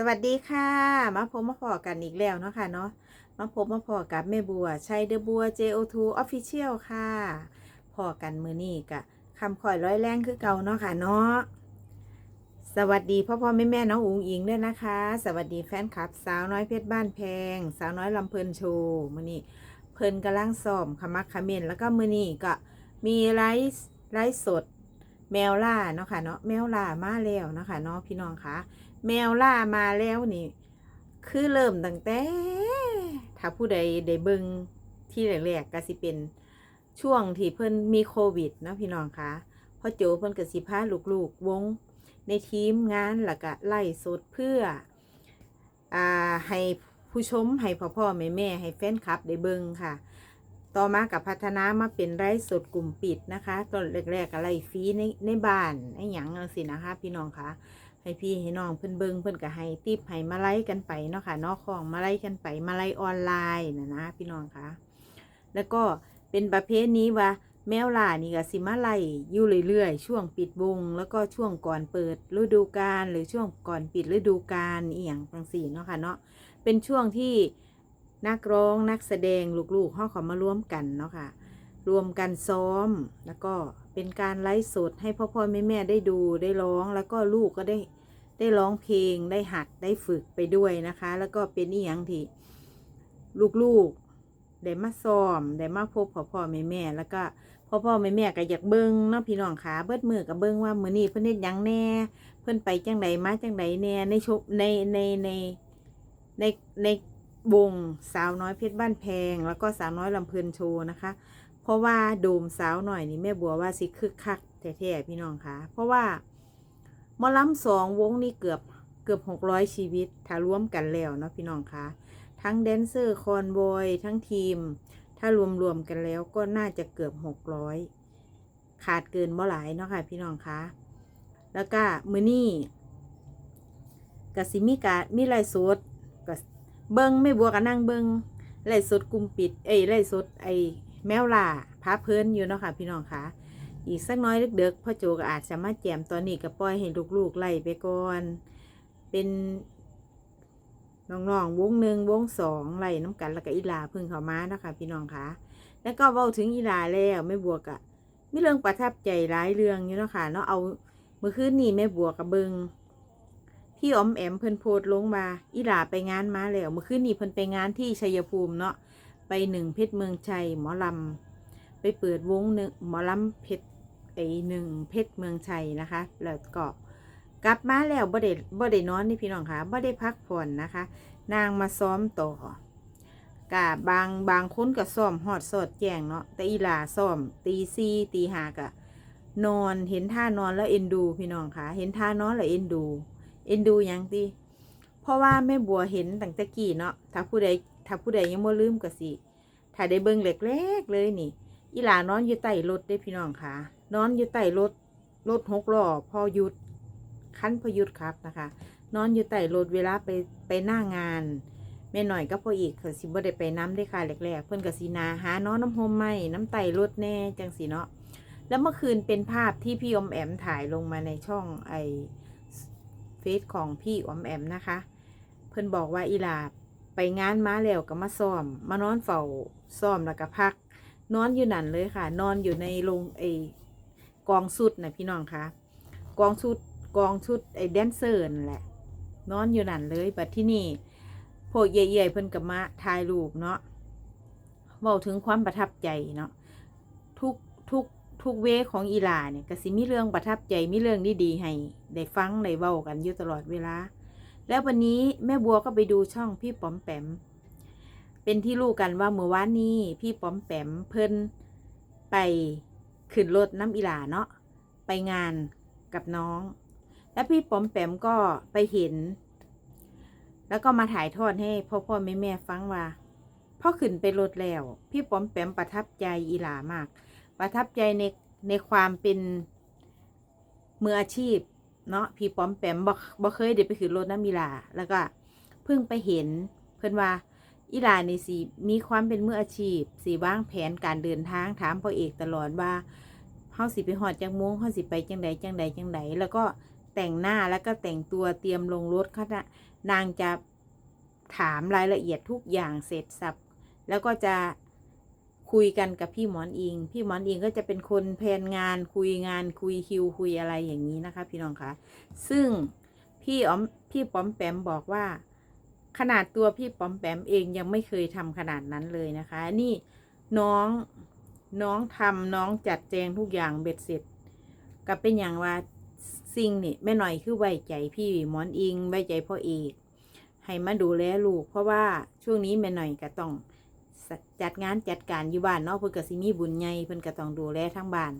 สวัสดีค่ะ มาพบมาพอกันอีกแล้วเนาะค่ะเนาะมาพบมาพอกับแม่บัวชัยเดอะบัว JO2 Official ค่ะพอกันมือนี่กะคำคอยร้อยแรงคือเก่าเนาะค่ะเนาะสวัสดีพ่อพ่อแม่แม่น้องอุ๋งอิงด้วยนะคะ สวัสดีแฟนคลับ สาวน้อยเพชรบ้านแพง สาวน้อยลำเพลินโชว์มือนี่เพิ่นกำลังซ้อมขมักเขม้นแล้วก็มือนี่ก็มีไลฟ์ไลฟ์สด แมวล่าเนาะค่ะเนาะแมวล่ามาแล้วเนาะค่ะเนาะพี่น้องคะแมวล่ามาแล้วนี่ คือเริ่มตั้งแต่ ถ้าผู้ใดได้เบิ่งที่แรกๆก็สิเป็นช่วงที่เพิ่นมีโควิดเนาะพี่น้องคะพ่อโจเพิ่นก็สิพาลูกๆวงในทีมงานแล้วก็ไล่สดเพื่ออ่าให้ผู้ชมให้พ่อพ่อแม่แม่ให้แฟนคลับได้เบิ่งค่ะ ต่อมากับพัฒนามาเป็นไร่สดกลุ่มปิดนะคะ ตอนแรกๆก็ไล่ฟรีในในบ้านไอ้หยังสินะคะ พี่น้องคะให้พี่ให้น้องเพิ่นเบิงเพิ่นก็ให้ติปให้มาไล่กันไปเนาะค่ะเนอกของมาไล่กันไปมาไล่ออนไลน์นะนะพี่น้องคะแล้วก็เป็นประเภทนี้ว่าแมวล่านี่ก็สิมาไล่อยู่เรื่อยๆช่วงปิดวงแล้วก็ช่วงก่อนเปิดฤดูกาลหรือช่วงก่อนปิดฤดูกาลอีหยังจังสี่เนาะค่ะเนาะเป็นช่วงที่ นักร้องนักแสดงลูกๆเขาเขามาร่วมกันเนาะค่ะรวมกันซ้อมแล้วก็เป็นการไลฟ์สดให้พ่อพ่อแม่แม่ได้ดูได้ร้องแล้วก็ลูกก็ได้ได้ร้องเพลงได้หัดได้ฝึกไปด้วยนะคะ แล้วก็เป็นอีหยังที่ลูกๆได้มาซ้อมได้มาพบพ่อพ่อแม่แม่แล้วก็พ่อพ่อแม่แม่ก็อยากเบิ้งเนาะพี่น้องขาเบิดมือกับเบิ้งว่ามือนี้เพิ่อนเฮ็ดยังแน่ เพิ่อนไปจังใดมาจังใดแน่ในชบในในในในใน วงสาวน้อยเพชรบ้านแพง แล้วก็สาวน้อยลำเพลินโชว์นะคะ เพราะว่าโดมสาวหน่อยนี่แม่บัวว่าสิคึกคักแท้ๆพี่น้องคะเพราะว่ามอลำสองวงนี่เกือบเกือบหกร้อยชีวิตถ้ารวมกันแล้วเนาะพี่น้องคะทั้งแดนเซอร์คอนบอยทั้งทีม ถ้ารวมๆกันแล้วก็น่าจะเกือบหกร้อยขาดเกินบ่หลายเนาะค่ะพี่น้องคะแล้วก็มือนี่กสิมีกามีไลฟ์สด เบิงไม่บัวกันนั่งเบิงไล่สดกลุ่มปิด เอ้ยไล่สดไอ้แมวล่าพาเพลินอยู่เนาะค่ะ พี่น้องคะอีกสักน้อยเด็กๆพ่อโจก็อาจจะมาแจมตอนนี้ก็ปล่อยให้ลูกๆไล่ไปก่อน เป็นน้องๆวงหนึ่งวงสองไล่น้ำกันแล้วก็อีลาพึ่งเขามาเนาะคะพี่น้องคะแล้วก็เว้าถึงอีลาแล้วแม่บัวกะมีเรื่องประทับใจหลายเรื่องอยู่เนาะค่ะเนาะเอาเมื่อคืนนี้แม่บัวกับเบิง พี่อมแอมเพิ่นโพดลงมาอีหลาไปงานมาแล้วเมื่อคืนนี้เพิ่นไปงานที่ชัยภูมิเนาะไปหนึ่งเพชรเมืองชัยหมอลำไปเปิดวงหนึ่งหมอลำเพชรไอหนึ่งเพชรเมืองชัยนะคะ แล้วก็กลับมาแล้วบ่ได้บ่ได้นอนนี่พี่น้องคะบ่ได้พักผ่อนนะคะ นางมาซ้อมต่อกะบางบางคนก็ซ้อมฮอดสอดแจ้งเนาะแต่อีหลาซ้อมตีสี่ตีห้ากะนอนเห็นท่านอนแล้วเอ็นดูพี่น้องคะเห็นท่านอนแล้วเอ็นดู เอ็นดูยังติเพราะว่าแม่บัวเห็นตั้งแต่กี้เนาะถ้าผู้ใดถ้าผู้ใดยังบ่ลืมก็สิถ้าได้เบิ่งเล็กๆเลยนี่ อีหลานอนอยู่ใต้รถได้พี่น้องค่ะ นอนอยู่ใต้รถรถหกล้อพอหยุดคันพอหยุดครับนะคะ นอนอยู่ใต้รถเวลาไปไปหน้างานแม่หน่อยก็พออีกเขาสิบ่ได้ไปน้ำได้ค่ะแรกๆเพิ่นก็สินาหาน้องน้ำโฮมไหมน้ำไต่รถแน่จังสิเนาะแล้วเมื่อคืนเป็นภาพที่พี่อมแอมถ่ายลงมาในช่องไอ ซของพี่อมแอมนะคะ เพิ่นบอกว่าอีลาไปงานมาแล้วก็มาซ้อม มานอนเฝ้าซ้อมแล้วก็พัก นอนอยู่นั่นเลยค่ะ นอนอยู่ในโรงไอกองชุดนะพี่น้องคะกองชุดกองชุดไอแดนเซอร์นั่นแหละ นอนอยู่นั่นเลยบัดที่นี่พวกใหญ่ๆเพิ่นกับมาถ่ายรูปเนาะเว้าถึงความประทับใจเนาะทุกทุก ทุกเวของอีหลาเนี่ยก็สิมีเรื่องประทับใจมีเรื่องดีๆให้ได้ฟังได้เว้ากันอยู่ตลอดเวลา แล้ววันนี้แม่บัวก็ไปดูช่องพี่ป๋อมแปม เป็นที่รู้กันว่าเมื่อวานนี้พี่ป๋อมแปมเพิ่นไปขึ้นรถน้ำอีหลาเนาะไปงานกับน้อง แล้วพี่ป๋อมแปมก็ไปเห็น แล้วก็มาถ่ายทอดให้พ่อพ่อแม่แม่ฟังว่าพ่อขึ้นไปรถแล้ว พี่ป๋อมแปมประทับใจอีหลามาก ประทับใจในในความเป็นมืออาชีพ เนาะพี่ป้อมแปมบ่บ่เคยได้ไปขึ้นรถน้ำมีลา แล้วก็เพิ่งไปเห็นเพิ่อนว่าอีลาในสิมีความเป็นมืออาชีพสิวางแผนการเดินทางถามพ่อเอกตลอดว่าเฮาสิไปฮอดจังมงเฮาสิไปจังใดจังใดจังใดแล้วก็แต่งหน้าแล้วก็แต่งตัวเตรียมลงรถเขาจะนางจะถามรายละเอียดทุกอย่างเสร็จสับ แล้วก็จะ คุยกันกับพี่หมอนอิง พี่หมอนอิงก็จะเป็นคนแผนงานคุยงานคุยคิวคุยอะไรอย่างนี้นะคะ พี่น้องคะซึ่งพี่อ๋อมพี่ป๋อมแปมบอกว่า ขนาดตัวพี่ป๋อมแปมเองยังไม่เคยทำขนาดนั้นเลยนะคะ นี่น้องน้องทำน้องจัดแจงทุกอย่างเบ็ดเสร็จก็เป็นอย่างว่าสิ่งนี่แม่หน่อยคือไว้ใจพี่หมอนอิงไว้ใจพ่อเอกให้มาดูแลลูก เพราะว่าช่วงนี้แม่หน่อยก็ต้อง จัดงานจัดการอยู่บ้านเนาะเพิ่นก็สิมีบุญใหญ่เพิ่นก็ต้องดูแลทั้งบ้าน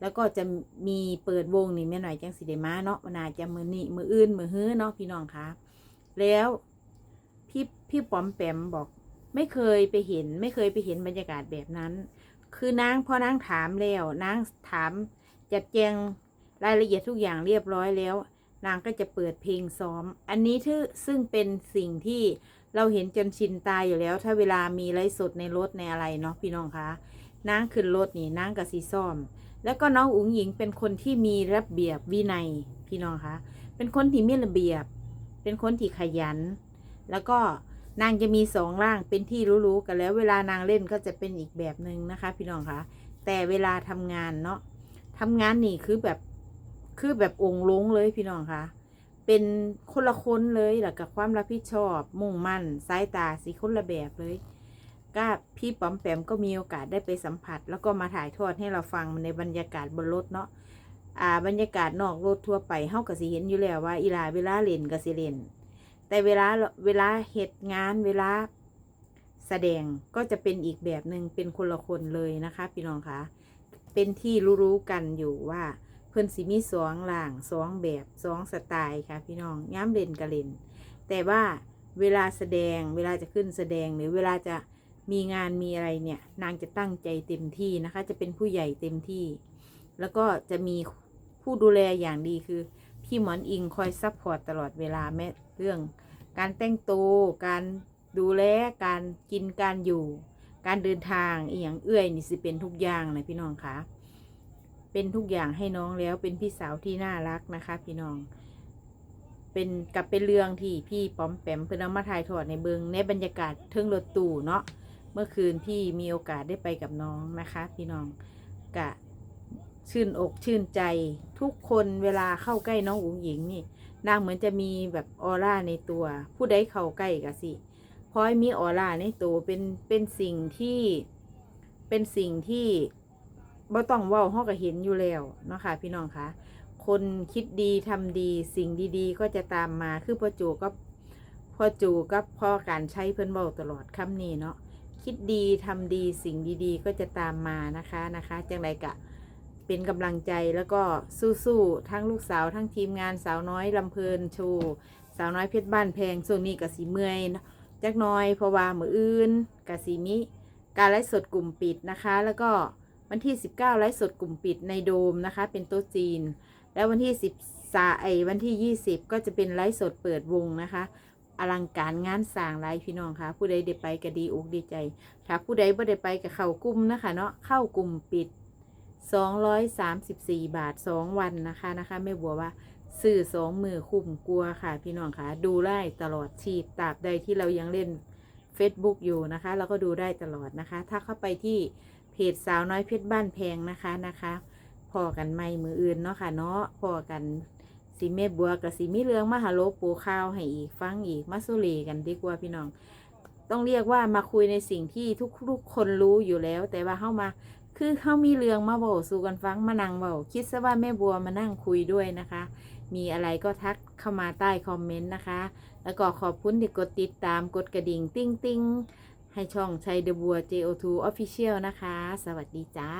แล้วก็จะมีเปิดวงนี่แม่หน่อยจังสิได้มาเนาะมันอาจจะมือนี่มืออื่นมือฮื้อเนาะพี่น้องคะแล้วพี่พี่ป๋อมแปมบอก ไม่เคยไปเห็น ไม่เคยไปเห็นบรรยากาศแบบนั้น คือนางพอนางถามแล้วนางถามจัดแจงรายละเอียดทุกอย่างเรียบร้อยแล้ว นางก็จะเปิดเพลงซ้อม อันนี้ที่ซึ่งเป็นสิ่งที่ เราเห็นจนชินตายอยู่แล้ว ถ้าเวลามีไลฟ์สดในรถในอะไรเนาะพี่น้องคะนางขึ้นรถนี่นางกับสีซ้อมแล้วก็น้องอุ๋งหญิงเป็นคนที่มีระเบียบวินัยพี่น้องคะเป็นคนที่มีระเบียบ เป็นคนที่ขยัน แล้วก็นางจะมีสองร่างเป็นที่รู้ๆกันแล้ว เวลานางเล่นก็จะเป็นอีกแบบหนึ่งนะคะ พี่น้องคะแต่เวลาทำงานเนาะทำงานนี่คือแบบคือแบบองค์ลงเลยพี่น้องคะ เป็นคนละคนเลยแล้วกับความรับผิดชอบ มุ่งมั่นสายตาสีคนละแบบเลยก็พี่ป๋อมแปมก็มีโอกาสได้ไปสัมผัส แล้วก็มาถ่ายทอดให้เราฟังในบรรยากาศบนรถเนาะอ่าบรรยากาศนอกรถทั่วไปเฮาก็สิเห็นอยู่แล้วว่าอีลาเวลาเล่นก็สิเล่น แต่เวลาเวลาเหตุงานเวลาแสดงก็จะเป็นอีกแบบหนึ่งเป็นคนละคนเลยนะคะ พี่น้องคะเป็นที่รู้ๆกันอยู่ว่า เพิ่นสิมีสองล่างสองแบบสองสไตล์ค่ะพี่น้องย้ำเล่นกะเล่น แต่ว่าเวลาแสดงเวลาจะขึ้นแสดงหรือเวลาจะมีงานมีอะไรเนี่ย นางจะตั้งใจเต็มที่นะคะ จะเป็นผู้ใหญ่เต็มที่ แล้วก็จะมีผู้ดูแลอย่างดีคือ พี่หมอนอิงคอยซัพพอร์ตตลอดเวลาแม้เรื่อง การแต่งตัวการดูแลการกินการอยู่ การเดินทางอีอย่างเอื้อยนี่สิเป็นทุกอย่างนะพี่น้องคะ เป็นทุกอย่างให้น้องแล้วเป็นพี่สาวที่น่ารักนะคะ พี่น้อง เป็นกับเป็นเรื่องที่พี่ป้อมแปมเพื่อนมาถ่ายทอดในเบิงในบรรยากาศเทิงรถตู้เนาะเมื่อคืนพี่มีโอกาสได้ไปกับน้องนะคะ พี่น้องกะชื่นอกชื่นใจ ทุกคนเวลาเข้าใกล้น้องอุ๋งหญิงนี่นางเหมือนจะมีแบบออร่าในตัว ผู้ใดเข้าใกล้ก็สิพอยมีออร่าในตัวเป็นเป็นสิ่งที่เป็นสิ่งที่ บ่ต้องเว้าเฮาก็เห็นอยู่แล้วเนาะค่ะ พี่น้องคะคนคิดดีทำดีสิ่งดีๆ ก็จะตามมาคือพ่อจูก็พ่อจูกับพ่อการใช้เพิ่นเว้าตลอดคำนี้เนาะคิดดีทำดีสิ่งดีๆ ก็จะตามมานะคะนะคะจังไรกะเป็นกำลังใจแล้วก็สู้ๆทั้งลูกสาวทั้งทีมงานสาวน้อยลำเพลินโชว์สาวน้อยเพชรบ้านแพงช่วงนี้กะสีเมื่อยจักน้อยเพราะว่ามืออื่นกะสีมิการไลฟ์สดกลุ่มปิดนะคะ แล้วก็ วันที่ 19 ไลฟ์สดกลุ่มปิดในโดมนะคะ เป็นโต๊ะจีน แล้ววันที่10สาไอวันที่ 20 ก็จะเป็นไลฟ์สดเปิดวงนะคะอลังการงานสร้างไลฟ์พี่น้องคะผู้ใดได้ไปก็ดีอกดีใจ ถ้าผู้ใดไม่ได้ไปก็เข้ากลุ่มนะคะเนาะเข้ากลุ่มปิด 234 บาท 2 วันนะคะนะคะแม่บัวว่าซื้อสองมือคุ้มกลัวค่ะ พี่น้องคะดูได้ตลอดชีพตราบใดที่เรายังเล่น Facebook อยู่นะคะ เราก็ดูได้ตลอดนะคะ ถ้าเข้าไปที่ จสาวน้อยเพชรบ้านแพงนะคะนะคะพอกันไม่มืออื่นเนาะค่ะเนาะพอกันสีเมบัวกับสีมีเรืองมาหาโลปูข้าวให้อีกฟังอีกมาสุรีกันดีกว่าพี่น้อง ต้องเรียกว่ามาคุยในสิ่งที่ทุกทุกคนรู้อยู่แล้ว แต่ว่าเข้ามาคือเขามีเรื่องมาบอกสู่กันฟังมานั่งเบาคิดซะว่าแม่บัวมานั่งคุยด้วยนะคะ มีอะไรก็ทักเข้ามาใต้คอมเมนต์นะคะ แล้วก็ขอบคุณที่กดติดตามกดกระดิ่งติ้งติ้ง ให้ช่องชัยเดบัว JO2 Official นะคะ สวัสดีจ้า